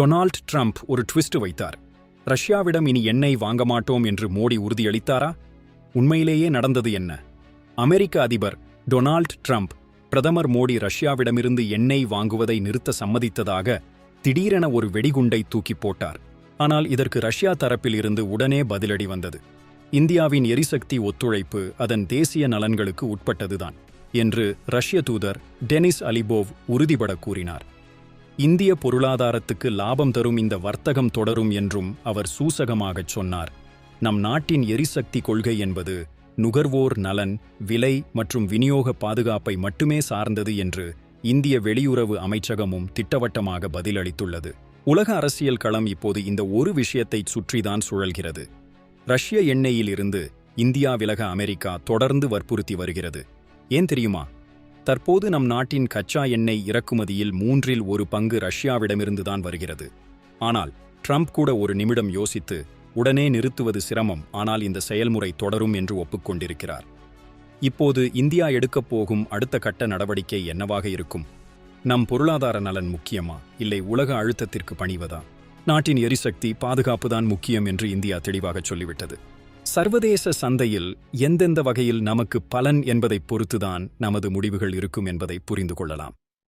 Donald Trump ஒரு twist வைத்தார். ரஷ்யாவிடம் இனி எண்ணெய் வாங்க மாட்டோம் என்று மோடி உறுதியளித்தாரா? உண்மையிலேயே நடந்தது என்ன? அமெரிக்க அதிபர் டொனால்ட் ட்ரம்ப் பிரதமர் மோடி ரஷ்யாவிடமிருந்து எண்ணெய் வாங்குவதை நிறுத்த சம்மதித்ததாக திடீரென ஒரு வெடிகுண்டை தூக்கி போட்டார். ஆனால் இதற்கு ரஷ்யா தரப்பில் இருந்து உடனே பதிலடி வந்தது. இந்தியாவின் எரிசக்தி ஒத்துழைப்பு அதன் தேசிய நலன்களுக்கு உட்பட்டதுதான் என்று ரஷ்ய தூதர் டெனிஸ் அலிபோவ் உறுதிபட கூறினார். இந்திய பொருளாதாரத்துக்கு லாபம் தரும் இந்த வர்த்தகம் தொடரும் என்றும் அவர் சூசகமாகச் சொன்னார். நம் நாட்டின் எரிசக்தி கொள்கை என்பது நுகர்வோர் நலன் விலை மற்றும் விநியோக பாதுகாப்பை மட்டுமே சார்ந்தது என்று இந்திய வெளியுறவு அமைச்சகமும் திட்டவட்டமாக பதிலளித்துள்ளது. உலக அரசியல் களம் இப்போது இந்த ஒரு விஷயத்தை சுற்றிதான் சுழல்கிறது. ரஷ்ய எண்ணெயிலிருந்து இந்தியா விலக அமெரிக்கா தொடர்ந்து வற்புறுத்தி வருகிறது. ஏன் தெரியுமா? தற்போது நம் நாட்டின் கச்சா எண்ணெய் இறக்குமதியில் மூன்றில் ஒரு பங்கு ரஷ்யாவிடமிருந்துதான் வருகிறது. ஆனால் ட்ரம்ப் கூட ஒரு நிமிடம் யோசித்து உடனே நிறுத்துவது சிரமம் ஆனால் இந்த செயல்முறை தொடரும் என்று ஒப்புக்கொண்டிருக்கிறார் இப்போது இந்தியா எடுக்கப் போகும் அடுத்த கட்ட நடவடிக்கை என்னவாக இருக்கும்? நம் பொருளாதார நலன் முக்கியமா? இல்லை உலக அழுத்தத்திற்கு பணிவதா? நாட்டின் எரிசக்தி பாதுகாப்புதான் முக்கியம் என்று இந்தியா தெளிவாகச் சொல்லிவிட்டது. சர்வதேச சந்தையில் எந்தெந்த வகையில் நமக்கு பலன் என்பதைப் பொறுத்துதான் நமது முடிவுகள் இருக்கும் என்பதை புரிந்து கொள்ளலாம்.